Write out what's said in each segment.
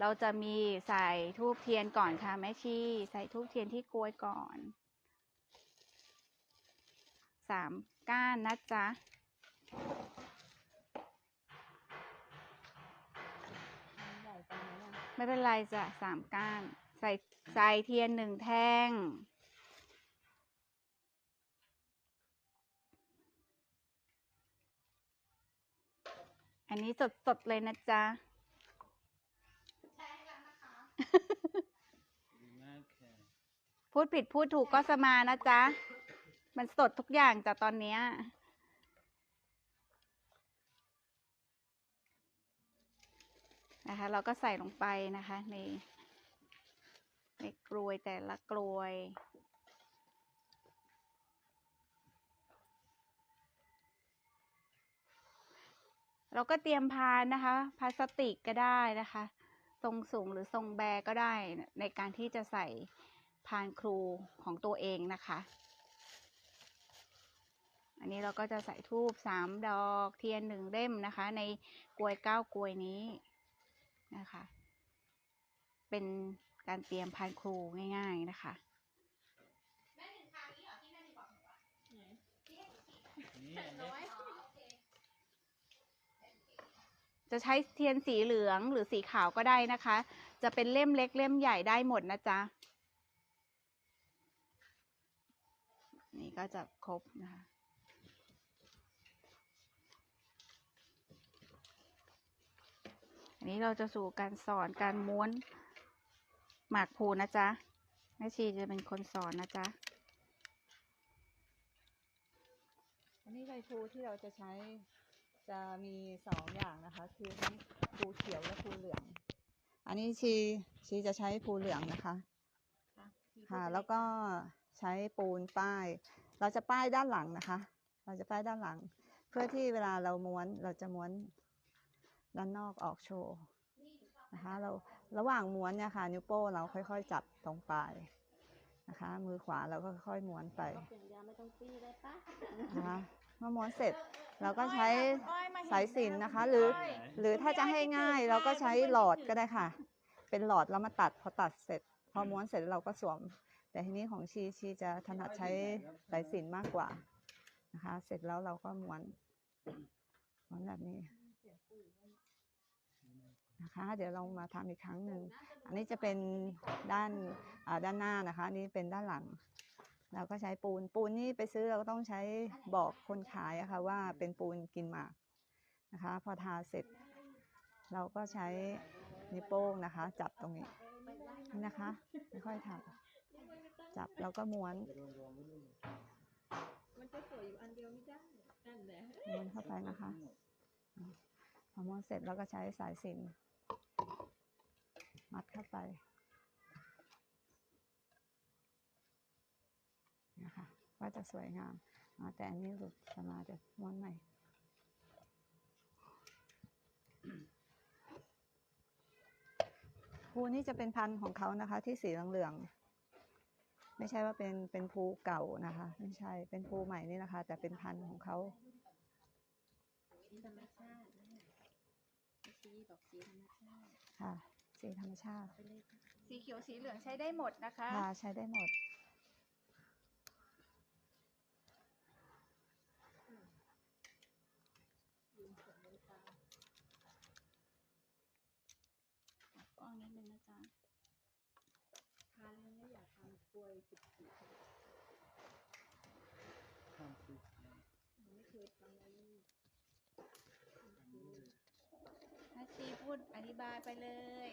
เราจะมีใส่ทูบเทียนก่อนค่ะแม่ชีใส่ทูบเทียนที่กลวยก่อนสามก้านนะจ๊ะไม่เป็นไรจ้ะสามก้าน ใส่ใส่เทียนหนึ่งแท่ง อันนี้สดสดๆเลยนะจ๊ะ ดีมากค่ะพูดผิดพูดถูกก็สมานะจ๊ะ มันสดทุกอย่างจ้ะตอนเนี้ย นะคะ เราก็ใส่ลงไปนะคะในในกลวยแต่ละกลวยเราก็เตรียมพานนะคะพลาสติกก็ได้นะคะ ทรงสูงหรือทรงแบก็ได้ในการที่จะใส่พานครูของตัวเองนะคะ อันนี้เราก็จะใส่ทูบสามดอกเทียนหนึ่งเล่มนะคะ ในกลวยเก้ากลวยนี้นะคะ เป็นการเตรียมพานครูง่าย ๆนะคะนี่อันนี้ จะใช้เทียนสีเหลืองหรือสีขาวก็ได้นะคะ จะเป็นเล่มเล็กเล่มใหญ่ได้หมดนะจ๊ะ นี่ก็จะครบนะคะอันนี้เราจะสู่การสอนการม้วนหมากภูนะจ๊ะแม่ชีจะเป็นคนสอนนะจ๊ะอันนี้ใบพลูที่เราจะใช้ จะมีสองอย่างนะคะ คือทั้งพลูเขียวและพลูเหลือง อันนี้ชีชีจะใช้พลูเหลืองนะคะค่ะ แล้วก็ใช้ปูนป้าย เราจะป้ายด้านหลังนะคะ เราจะป้ายด้านหลัง เพื่อที่เวลาเราม้วนเราจะม้วนด้านนอกออกโชว์นะคะเราระหว่างม้วนเนี่ยค่ะนิ้วโป้งเราค่อย ๆ จับตรงปลายนะคะ มือขวาเราก็ค่อยๆม้วนไปเสียงยาไม่ต้องปี้ได้ปะนะคะ เมื่อม้วนเสร็จเราก็ใช้สายสิญจนนะคะ หรือหรือถ้าจะให้ง่ายเราก็ใช้หลอดก็ได้ค่ะ เป็นหลอดแล้วมาตัดพอตัดเสร็จ พอม้วนเสร็จเราก็สวม แต่ทีนี้ของชีชีจะถนัดใช้สายสิญจนมากกว่านะคะ เสร็จแล้วเราก็ม้วนม้วนแบบนี้นะคะ เดี๋ยวเรามาทำอีกครั้งหนึ่งอันนี้จะเป็นด้านอ่าด้านหน้านะคะอันนี้เป็นด้านหลัง เราก็ใช้ปูนปูนนี่ไปซื้อเราก็ต้องใช้บอกคนขายอะค่ะว่าเป็นปูนกินหมากนะคะ พอทาเสร็จ เราก็ใช้นิ้วโป้งนะคะ จับตรงนี้นี่นะคะค่อยๆทำจับแล้วก็ม้วนมันจะสวยอยู่อันเดียวไม่ได้นั่นแหละม้วนเข้าไปนะคะอืมพอม้วนเสร็จเราก็ใช้สายสิญจนมัดเข้าไป นะคะก็จะสวยงามอ่าแต่อันนี้หลุดสมาจะม้วนใหม่ภูนี่จะเป็นพันธุ์ของเขานะคะ ที่สีเหลืองๆไม่ใช่ว่าเป็นเป็นภูเก่านะคะ ไม่ใช่เป็นภูใหม่นี่นะคะ แต่เป็นพันธุ์ของเขาธรรมชาตินะชี้บอกสีธรรมชาติค่ะ สีธรรมชาติไปเลยค่ะสีเขียวสีเหลืองใช้ได้หมดนะคะ ค่ะ ใช้ได้หมด กล้องนิดนึงนะ จ๊ะทานแล้วไม่อยากทำกล้วยสิบสี่ทำคือไม่เคยทำเลยแม่ชีพูดอธิบายไปเลย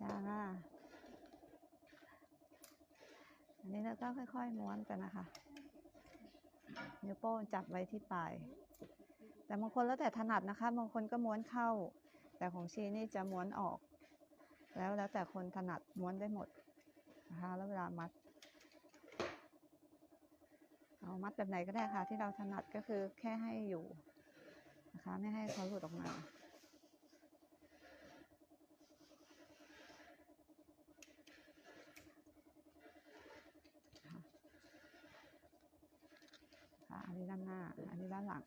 จ้าอันนี้เราก็ค่อยๆม้วนกันนะคะนิ้วโป้งจับไว้ที่ปลายแต่บางคนแล้วแต่ถนัดนะคะบางคนก็ม้วนเข้า แต่ของชีนี่จะม้วนออก แล้วแล้วแต่คนถนัดม้วนได้หมดนะคะแล้วเวลามัด เอามัดแบบไหนก็ได้ค่ะ ที่เราถนัดก็คือแค่ให้อยู่นะคะ ไม่ให้เขาหลุดออกมาค่ะอันนี้ด้านหน้า อันนี้ด้านหลัง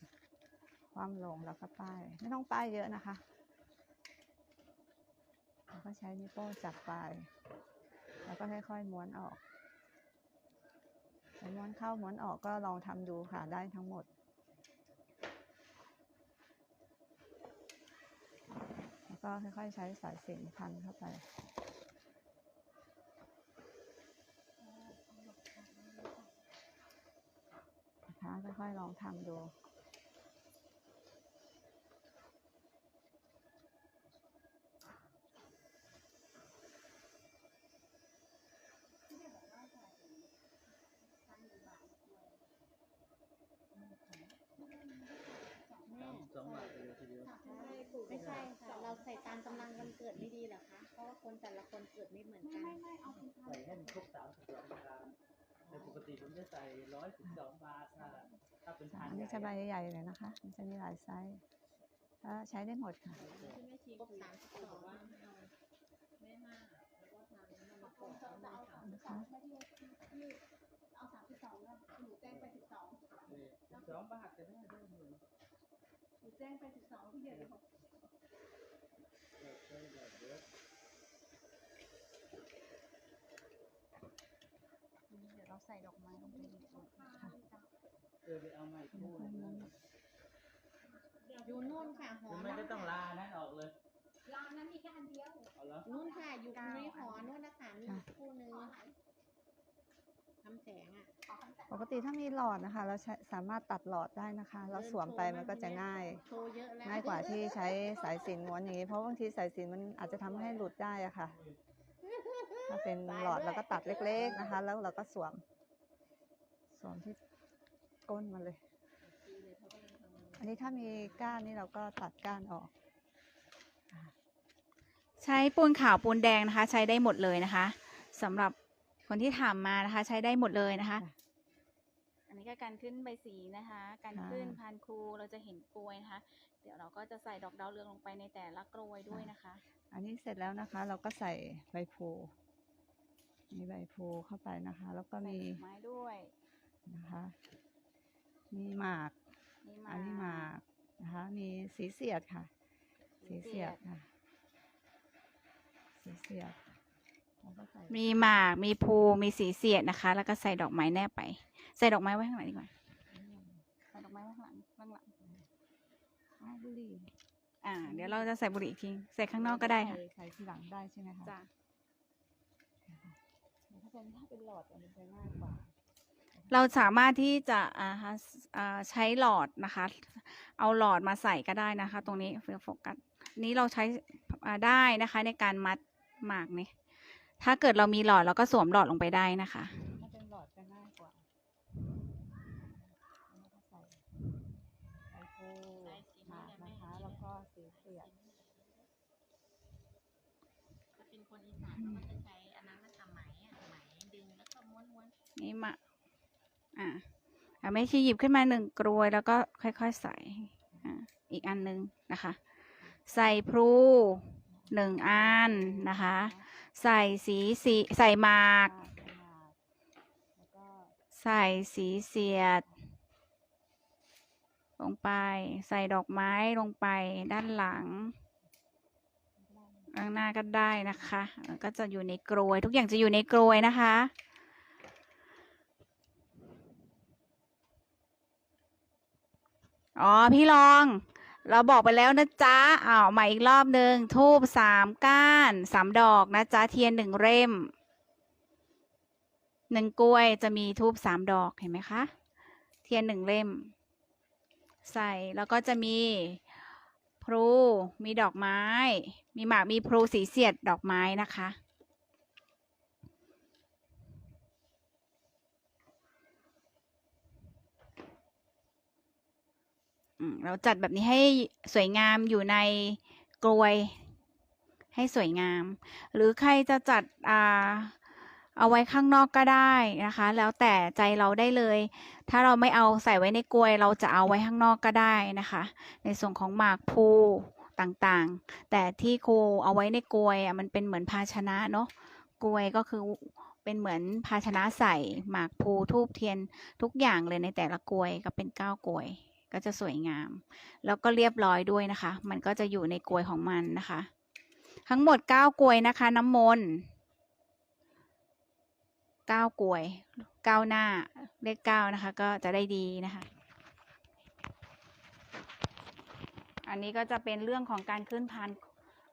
ความลงแล้วก็ป้าย ไม่ต้องป้ายเยอะนะคะ ก็ใช้นิ้วโป้งจับปลาย แล้วก็ค่อยๆม้วนออกม้วนเข้าม้วนออกก็ลองทำดูค่ะได้ทั้งหมดแล้วก็ค่อยๆใช้สายสิญจนพันเข้าไป นะคะค่อยๆลองทำดู สองบาทเลยทีเดียว ไม่ใช่ค่ะ เราใส่ตามกำลังวันเกิดไม่ดีเหรอคะ เพราะว่าคนแต่ละคนเกิดไม่เหมือนกันใส่ให้มันครบสามสิบสองบาทแต่ปกติผมจะใส่ร้อยสิบสองบาทถ้าถ้าเป็นพันอันนี้จะใบใหญ่ๆเลยนะคะ มันจะมีหลายไซส์ก็ใช้ได้หมดค่ะครบสามสิบสองว่าไม่เอาไม่ห้าแล้วก็ทานน้ำมันกรดแล้วมันขาวนะคะเอาสามสิบสองนะหนูแจ้งไปสิบสองสิบสองบาทก็ได้ได้เลยหนูแจ้งไปสิบสองพี่เดียวเดี๋ยวได้ได้ เยอะเดี๋ยวเราใส่ดอกไม้ลงไปในตัวเออไปเอาไม้คู่นะอยู่นู่นค่ะหอคุณไม่ได้ต้องลานั้นออกเลยร้านนั้นมีแค่อันเดียวเอาแล้วนู่นค่ะอยู่ในหอนู่นนะคะมีคู่นึงทำแสงอะ ปกติถ้ามีหลอดนะคะ เราใช้สามารถตัดหลอดได้นะคะ เราสวมไปมันก็จะง่าย โชว์เยอะแล้วง่ายกว่าที่ใช้สายสิญจนม้วนอย่างนี้ เพราะบางทีสายสิญจนมันอาจจะทำให้หลุดได้อะค่ะ ถ้าเป็นหลอดเราก็ตัดเล็ก ๆนะคะ แล้วเราก็สวม สวมที่ก้นมันเลย อันนี้ถ้ามีก้านนี่เราก็ตัดก้านออก ใช้ปูนขาวปูนแดงนะคะ ใช้ได้หมดเลยนะคะสำหรับคนที่ถามมานะคะ ใช้ได้หมดเลยนะคะ ค่ะ อันนี้ก็การขึ้นใบสีนะคะ การค่ะขึ้นพานครูเราจะเห็นกลวยนะคะ เดี๋ยวเราก็จะใส่ดอกดาวเรืองลงไปในแต่ละกลวยด้วยนะคะ อันนี้เสร็จแล้วนะคะ เราก็ใส่ใบโพธิ์มีใบโพธิ์เข้าไปนะคะ แล้วก็ใส่มีดอกไม้ด้วยนะคะมีหมากนี่อันนี้หมากนะคะ มีสีเสียดค่ะ สีเสียดค่ะ สีเสียดแล้วก็ใส่ มีหมากมีภูมีสีเสียดนะคะ แล้วก็ใส่ดอกไม้แนบไป ใส่ดอกไม้ไว้ข้างหลังดีกว่าใส่ดอกไม้ไว้ข้างหลังข้างหลังอ้าวบุหรี่อ่า เดี๋ยวเราจะใส่บุหรี่อีกทีใส่ข้างนอกก็ได้ค่ะใส่ใส่ทีหลังได้ใช่ไหมคะจ้ะถ้าเป็นถ้าเป็นหลอดอันนี้จะง่ายกว่าเราสามารถที่จะอ่าฮะอ่าใช้หลอดนะคะ เอาหลอดมาใส่ก็ได้นะคะ ตรงนี้เฟือโฟกัสนี้เราใช้อ่าได้นะคะในการมัดหมากนี่ ถ้าเกิดเรามีหลอดเราก็สวมหลอดลงไปได้นะคะถ้าเป็นหลอดจะง่ายกว่าแล้วก็ใส่ใส่โพหมากนะคะแล้วก็สีเสียดจะเป็นคนอีสานเขาก็จะใช้อันนั้นมาทำไหมอะไหมดึงแล้วก็ม้วนๆนี่มาอ่าอ่าไม่ชีหยิบขึ้นมาหนึ่งกรวยแล้วก็ค่อยๆใส่อ่าอีกอันหนึงนะคะ ใส่พลูหนึ่งอันนะคะ ใส่สีสีใส่หมากใส่หมากแล้วก็ใส่สีเสียด ลงไป ใส่ดอกไม้ลงไปด้านหลังข้างหน้าก็ได้นะคะแล้วก็จะอยู่ในกรวย ทุกอย่างจะอยู่ในกรวยนะคะ อ๋อ พี่ลอง เราบอกไปแล้วนะจ๊ะอ้าวมาอีกรอบหนึ่งทูบสามก้านสามดอกนะจ๊ะเทียนหนึ่งเล่มหนึ่งกล้วยจะมีทูบสามดอกเห็นไหมคะ เทียนหนึ่งเล่ม ใส่แล้วก็จะมีพลูมีดอกไม้ มีหมากมีพลูสีเสียดดอกไม้นะคะ เราจัดแบบนี้ให้สวยงามอยู่ในกลวยให้สวยงาม หรือใครจะจัดอ่าเอาไว้ข้างนอกก็ได้นะคะ แล้วแต่ใจเราได้เลย ถ้าเราไม่เอาใส่ไว้ในกลวย เราจะเอาไว้ข้างนอกก็ได้นะคะ ในส่วนของหมากพลูต่างๆ แต่ที่ครูเอาไว้ในกลวยอะมันเป็นเหมือนภาชนะเนาะกลวยก็คือเป็นเหมือนภาชนะใส่หมากพลูทูบเทียนทุกอย่างเลยในแต่ละกลวยก็เป็นเก้ากลวย ก็จะสวยงาม แล้วก็เรียบร้อยด้วยนะคะ มันก็จะอยู่ในกลวยของมันนะคะ ทั้งหมดเก้ากลวยนะคะ น้ำมนต์เก้ากลวยเก้าหน้าเลขเก้านะคะ ก็จะได้ดีนะคะ อันนี้ก็จะเป็นเรื่องของการขึ้นพาน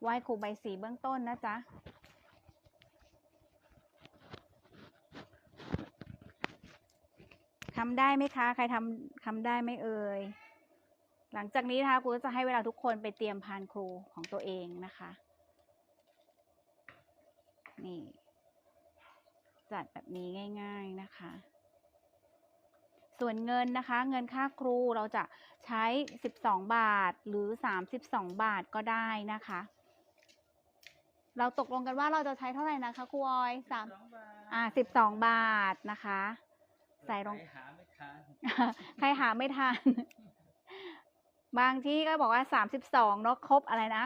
ไหว้ครูใบสีเบื้องต้นนะจ๊ะ ทำได้ไหมคะ ใครทำทำได้ไหมเอ่ย หลังจากนี้นะคะครูก็จะให้เวลาทุกคนไปเตรียมพานครูของตัวเองนะคะ นี่ จัดแบบนี้ง่าย ๆนะคะ ส่วนเงินนะคะ เงินค่าครูเราจะใช้ 12 บาทหรือ 32 บาทก็ได้นะคะเราตกลงกันว่าเราจะใช้เท่าไหร่นะคะครูออยสามสองบาทอ่า12บาทนะคะ ใส่ลงใครหาไม่ทันใครหาไม่ทันบางที่ก็บอกว่าสามสิบสองเนาะครบอะไรนะ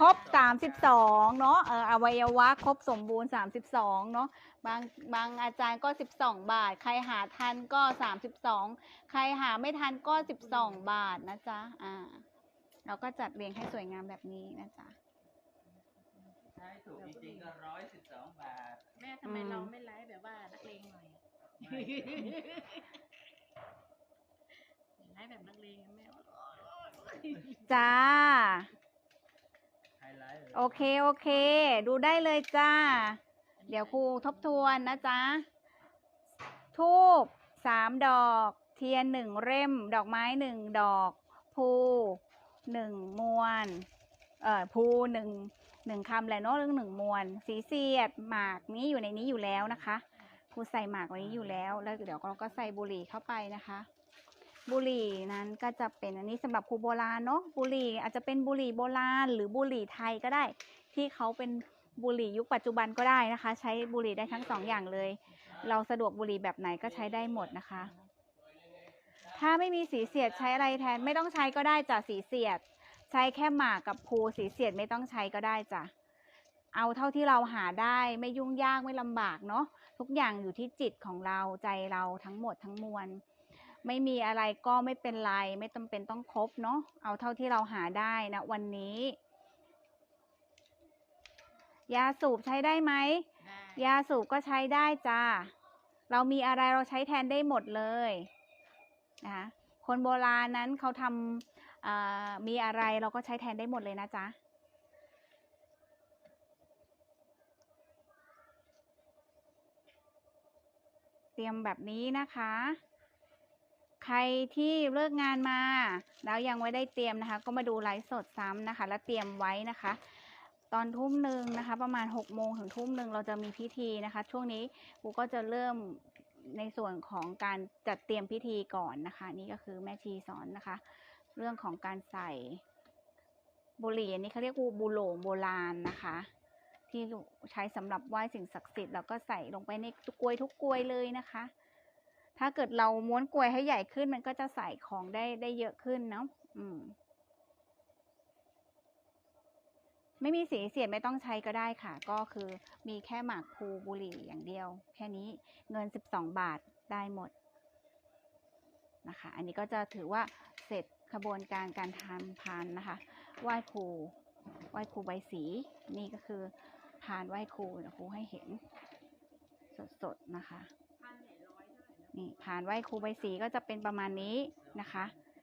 ครบสามสิบสองเนาะเอออวัยวะครบสมบูรณ์สามสิบสองเนาะบางบางอาจารย์ก็สิบสองบาท ใครหาทันก็สามสิบสองใครหาไม่ทันก็สิบสองบาทนะจ๊ะอ่า เราก็จัดเรียงให้สวยงามแบบนี้นะจ๊ะใช่ถูกจริงๆก็ร้อยสิบสองบาท แม่ทำไมอืมเรา ไม่ไลฟ์แบบนักเลงอะแม่ว่าจ้า ไฮไลท์เลยโอเค โอเค ดูได้เลยจ้า เดี๋ยวครูทบทวนนะจ๊ะทูบสามดอก เทียนหนึ่งเล่ม ดอกไม้หนึ่งดอกภูหนึ่งมวน เอ่อภูหนึ่งหนึ่งคำแหละเนาะเรื่องหนึ่งมวน สีเสียดหมากนี้อยู่ในนี้อยู่แล้วนะคะ ครูใส่หมากไว้นี้อยู่แล้ว แล้วเดี๋ยวเราก็ใส่บุหรี่เข้าไปนะคะ บุหรี่นั้นก็จะเป็นอันนี้สำหรับครูโบราณเนาะบุหรี่อาจจะเป็นบุหรี่โบราณ หรือบุหรี่ไทยก็ได้ ที่เขาเป็นบุหรี่ยุคปัจจุบันก็ได้นะคะ ใช้บุหรี่ได้ทั้งสองอย่างเลย เราสะดวกบุหรี่แบบไหนก็ใช้ได้หมดนะคะ ถ้าไม่มีสีเสียดใช้อะไรแทนไม่ต้องใช้ก็ได้จ้ะสีเสียด ใช้แค่หมากกับภูสีเสียดไม่ต้องใช้ก็ได้จ้ะ เอาเท่าที่เราหาได้ไม่ยุ่งยากไม่ลำบากเนาะทุกอย่างอยู่ที่จิตของเราใจเราทั้งหมดทั้งมวล ไม่มีอะไรก็ไม่เป็นไร ไม่จำเป็นต้องครบเนาะเอาเท่าที่เราหาได้นะวันนี้ยาสูบใช้ได้ไหมได้ยาสูบก็ใช้ได้จ้า เรามีอะไรเราใช้แทนได้หมดเลยนะคะคนโบราณนั้นเขาทำอ่ามีอะไรเราก็ใช้แทนได้หมดเลยนะจ๊ะ เตรียมแบบนี้นะคะ ใครที่เลิกงานมา แล้วยังไม่ได้เตรียมนะคะ ก็มาดูไลฟ์สดซ้ำนะคะ แล้วเตรียมไว้นะคะ ตอนทุ่มหนึ่งนะคะ ประมาณ6กโมงถึงทุ่มหนึ่งเราจะมีพิธีนะคะ ช่วงนี้กูก็จะเริ่มในส่วนของการจัดเตรียมพิธีก่อนนะคะ นี่ก็คือแม่ชีสอนนะคะ เรื่องของการใส่บุหรี่อันนี้เขาเรียกว่าบุโหลงโบราณนะคะ ที่ใช้สำหรับไหว้สิ่งศักดิ์สิทธิ์แล้วก็ใส่ลงไปในทุกกลวยทุกกลวยเลยนะคะ ถ้าเกิดเราม้วนกลวยให้ใหญ่ขึ้นมันก็จะใส่ของได้ได้เยอะขึ้นเนาะอืม ไม่มีสีเสียดไม่ต้องใช้ก็ได้ค่ะ ก็คือมีแค่หมากพลูบุหรี่อย่างเดียว แค่นี้เงิน 12 บาทได้หมดนะคะ อันนี้ก็จะถือว่าเสร็จขบวนการการทำพานนะคะ ไหว้ครูไหว้ครูใบสี นี่ก็คือ พานไหว้ครูเดี๋ยวครูให้เห็น สดๆนะคะ นี่พานไหว้ครูใบสีก็จะเป็นประมาณนี้นะคะ